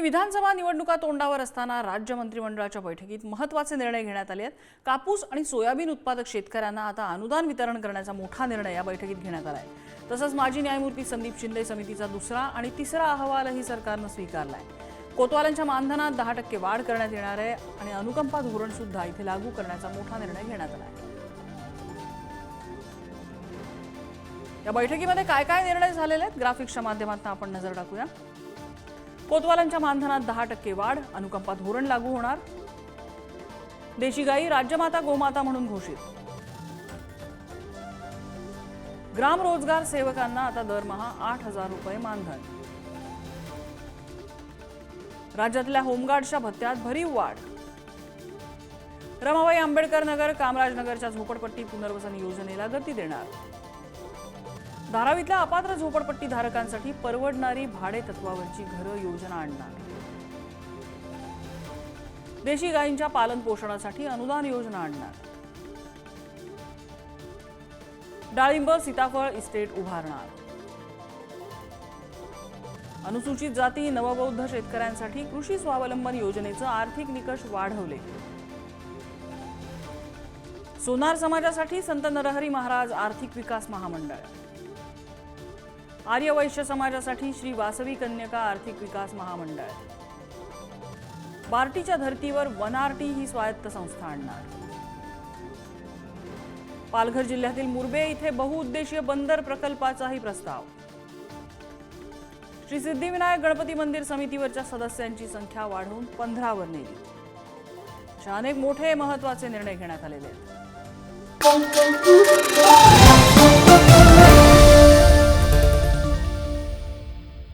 आणि विधानसभा निवडणुका तोंडावर असताना राज्य मंत्रिमंडळाच्या बैठकीत महत्त्वाचे निर्णय घेण्यात आले आहेत कापूस आणि सोयाबीन उत्पादक शेतकऱ्यांना आता अनुदान वितरण करण्याचा मोठा निर्णय या बैठकीत घेण्यात आला आहे तसंच माजी न्यायमूर्ती संदीप शिंदे समितीचा दुसरा आणि तिसरा अहवालही सरकारनं स्वीकारला आहे कोतवालांच्या मानधनात दहा टक्के वाढ करण्यात येणार आहे आणि अनुकंपा धोरण सुद्धा इथे लागू करण्याचा मोठा निर्णय घेण्यात आला आहे या बैठकीमध्ये काय काय निर्णय झालेले आहेत? ग्राफिक्सच्या माध्यमातून आपण नजर टाकूया. कोतवालांच्या मानधनात दहा टक्के वाढ अनुकंपा धोरण लागू होणार. देशी गाई राज्यमाता गोमाता म्हणून घोषित. ग्राम रोजगार सेवकांना आता दरमहा आठ हजार रुपये मानधन. राज्यातल्या होमगार्डच्या भत्त्यात भरीव वाढ. रमाबाई आंबेडकर नगर कामराजनगरच्या झोपडपट्टी पुनर्वसन योजनेला गती देणार. धारावीतल्या अपात्र झोपडपट्टी धारकांसाठी परवडणारी भाडे तत्वावरची घरं योजना आणणार. देशी गायींच्या पालन पोषणासाठी अनुदान योजना आणणार. डाळिंब सीताफळ इस्टेट उभारणार. अनुसूचित जाती नवबौद्ध शेतकऱ्यांसाठी कृषी स्वावलंबन योजनेचं आर्थिक निकष वाढवले. सोनार समाजासाठी संत नरहरी महाराज आर्थिक विकास महामंडळ. आर्य वैश्य समाजासाठी श्री वासवी कन्यका आर्थिक विकास महामंडळ. बार्टीच्या धर्तीवर वनआरटी ही स्वायत्त संस्था आणणार. पालघर जिल्ह्यातील मुरबे इथे बहुउद्देशीय बंदर प्रकल्पाचाही प्रस्ताव. श्री सिद्धिविनायक गणपती मंदिर समितीवरच्या सदस्यांची संख्या वाढवून पंधरावर नेली. अशा अनेक मोठे महत्त्वाचे निर्णय घेण्यात आलेले आहेत.